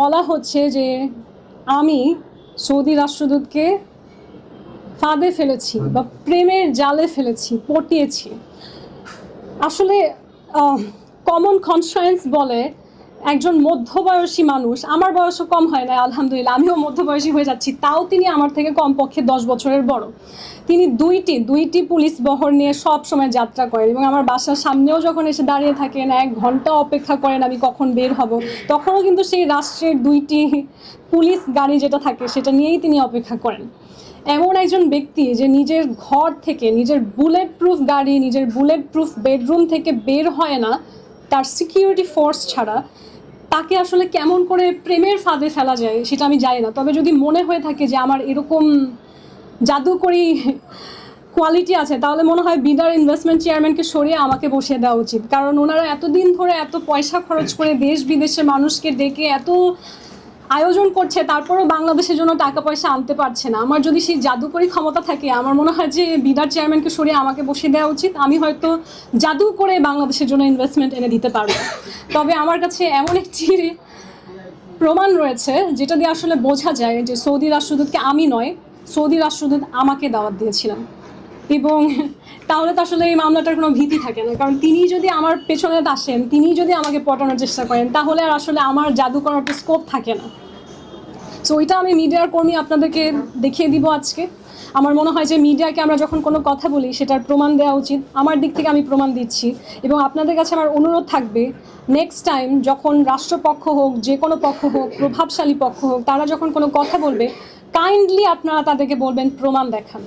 বলা হচ্ছে যে আমি সৌদি রাষ্ট্রদূতকে ফাঁদে ফেলেছি বা প্রেমের জালে ফেলেছি পটিয়েছি। আসলে কমন কনসায়েন্স বলে একজন মধ্যবয়সী মানুষ, আমার বয়সও কম হয় না আলহামদুলিল্লাহ, আমিও মধ্যবয়সী হয়ে যাচ্ছি, তাও তিনি আমার থেকে কমপক্ষে দশ বছরের বড়। তিনি দুইটি দুইটি পুলিশ বহর নিয়ে সব সময় যাত্রা করেন এবং আমার বাসার সামনেও যখন এসে দাঁড়িয়ে থাকেন, এক ঘণ্টা অপেক্ষা করেন আমি কখন বের হব, তখনও কিন্তু সেই রাষ্ট্রের দুইটি পুলিশ গাড়ি যেটা থাকে, সেটা নিয়েই তিনি অপেক্ষা করেন। এমন একজন ব্যক্তি যে নিজের ঘর থেকে, নিজের বুলেট প্রুফ গাড়ি, নিজের বুলেট প্রুফ বেডরুম থেকে বের হয় না, তার সিকিউরিটি ফোর্স ছাড়া তাকে আসলে কেমন করে প্রেমের ফাঁদে ফেলা যায় সেটা আমি জানি না। তবে যদি মনে হয়ে থাকে যে আমার এরকম জাদুকরি কোয়ালিটি আছে, তাহলে মনে হয় বিদার ইনভেস্টমেন্ট চেয়ারম্যানকে সরিয়ে আমাকে বসিয়ে দেওয়া উচিত। কারণ ওনারা এতদিন ধরে এত পয়সা খরচ করে দেশ বিদেশের মানুষকে ডেকে এত আয়োজন করছে, তারপরেও বাংলাদেশের জন্য টাকা পয়সা আনতে পারছে না। আমার যদি সেই জাদুকরি ক্ষমতা থাকে, আমার মনে হয় যে বিডার চেয়ারম্যানকে সরিয়ে আমাকে বসিয়ে দেওয়া উচিত। আমি হয়তো জাদু করে বাংলাদেশের জন্য ইনভেস্টমেন্ট এনে দিতে পারব। তবে আমার কাছে এমন একটি প্রমাণ রয়েছে, যেটা দিয়ে আসলে বোঝা যায় যে সৌদি রাষ্ট্রদূতকে আমি নয়, সৌদি রাষ্ট্রদূত আমাকে দাওয়াত দিয়েছিলাম এবং তাহলে তো আসলে এই মামলাটার কোনো ভীতি থাকে না, কারণ তিনি যদি আমার পেছনে আসেন, তিনি যদি আমাকে পটানোর চেষ্টা করেন, তাহলে আর আসলে আমার জাদু করার স্কোপ থাকে না। সো এটা আমি মিডিয়ার কর্মী আপনাদেরকে দেখিয়ে দিব আজকে। আমার মনে হয় যে মিডিয়াকে আমরা যখন কোনো কথা বলি, সেটার প্রমাণ দেওয়া উচিত। আমার দিক থেকে আমি প্রমাণ দিচ্ছি। এবং আপনাদের কাছে আমার অনুরোধ থাকবে নেক্সট টাইম যখন রাষ্ট্রপক্ষ হোক, যে কোনো পক্ষ হোক, প্রভাবশালী পক্ষ হোক, তারা যখন কোনো কথা বলবে কাইন্ডলি আপনারা তাদেরকে বলবেন, প্রমাণ দেখান।